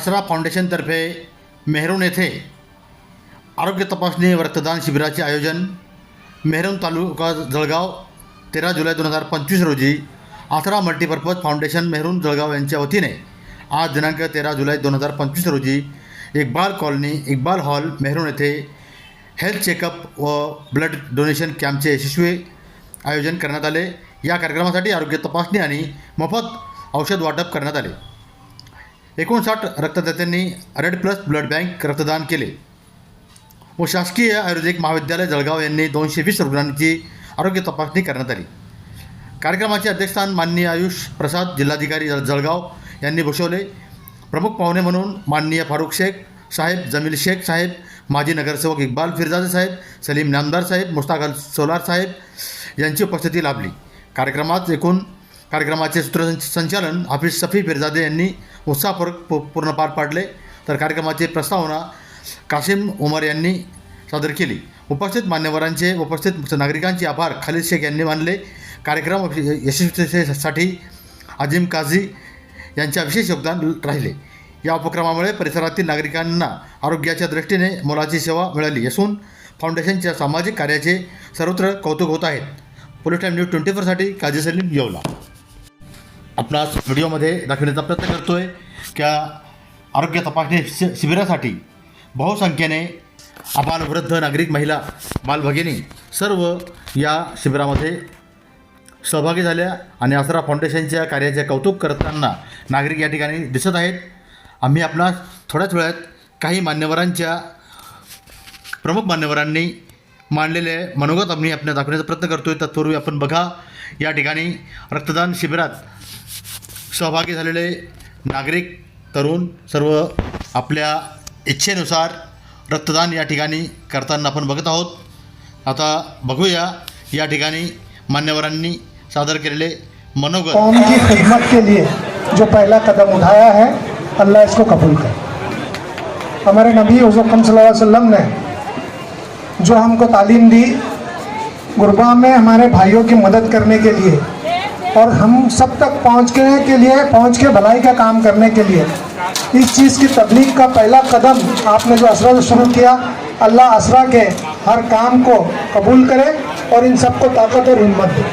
आसरा फाउंडेशनतर्फे मेहरून येथे आरोग्य तपासणी व रक्तदान शिबिराचे आयोजन मेहरून तालुका जळगाव तेरा जुलै दोन हजार पंचवीस रोजी आसरा मल्टीपर्पज फाउंडेशन मेहरून जळगाव यांच्या वतीने आज दिनांक तेरा जुलै दोन हजार पंचवीस रोजी इक्बाल कॉलनी इक्बाल हॉल मेहरून येथे हेल्थ चेकअप व ब्लड डोनेशन कॅम्पचे यशस्वी आयोजन करण्यात आले. या कार्यक्रमासाठी आरोग्य तपासणी आणि मोफत औषध वाटप करण्यात आले. एकोणसाठ रक्तदात्यांनी रेड प्लस ब्लड बँक रक्तदान केले. व शासकीय आयुर्वेदिक महाविद्यालय जळगाव यांनी दोनशे वीस रुग्णांची आरोग्य तपासणी करण्यात आली. कार्यक्रमाचे अध्यक्षस्थान माननीय आयुष प्रसाद जिल्हाधिकारी जळ- जळगाव यांनी भूषवले. प्रमुख पाहुणे म्हणून माननीय फारुख शेख साहेब जमील शेख साहेब माजी नगरसेवक इक्बाल फिरजादे साहेब सलीम नामदार साहेब मुस्ताक अल सोलार साहेब यांची उपस्थिती लाभली. कार्यक्रमात एकूण कार्यक्रमाचे सूत्रसंचालन हाफिज सफी फिरजादे यांनी उत्साहपूर्वक पूर्ण पार पाडले. तर कार्यक्रमाची प्रस्तावना कासिम उमर यांनी सादर केली. उपस्थित मान्यवरांचे उपस्थित नागरिकांचे आभार. खालिद शेख यांनी मानले. कार्यक्रम यशस्वीतेसाठी अजिम काझी यांच्या विशेष योगदान राहिले. या उपक्रमामुळे परिसरातील नागरिकांना आरोग्याच्या दृष्टीने मोलाची सेवा मिळाली असून फाउंडेशनच्या सामाजिक कार्याचे सर्वत्र कौतुक होत आहेत. पोलीस टाईम न्यूज ट्वेंटी फोरसाठी काजी सलीम येवला. आपणास व्हिडिओमध्ये दाखवण्याचा प्रयत्न करतो आहे की आरोग्य तपासणी शि शिबिरासाठी बहुसंख्येने आबाल वृद्ध नागरिक महिला बालभगिनी सर्व या शिबिरामध्ये सहभागी झाल्या आणि आसरा फाउंडेशनच्या कार्याचे कौतुक करताना नागरिक या ठिकाणी दिसत आहेत. आम्ही आपणास थोड्याच वेळात काही मान्यवरांच्या प्रमुख मान्यवरांनी मांडलेले मनोगत आम्ही आपल्या दाखवण्याचा प्रयत्न करतो आहे तत्पूर्वी आपण बघा या ठिकाणी रक्तदान शिबिरात सहभागी झालेले नागरिक तरुण सर्व आपल्या इच्छेनुसार रक्तदान या ठिकाणी करताना आपण बघत आहोत. आता बघूया या ठिकाणी मान्यवरांनी सादर केलेले मनोगत. कौम की खिदमत के लिए जो पहला कदम उठाया है अल्लाह इसको कबूल कर। हमारे नबी हुज़म सल्लल्लाहु अलैहि वसल्लम ने जो हमको तालीम दी गुरबा में हमारे भाइयों की मदद करने के लिए और हम सब तक पहुँचने के लिए, पहुँच के भलाई का काम करने के लिए इस चीज़ की तबलीग का पहला कदम आपने जो असरा जो शुरू किया, अल्लाह असरा के हर काम को कबूल करे और इन सबको ताकत और हिम्मत दे।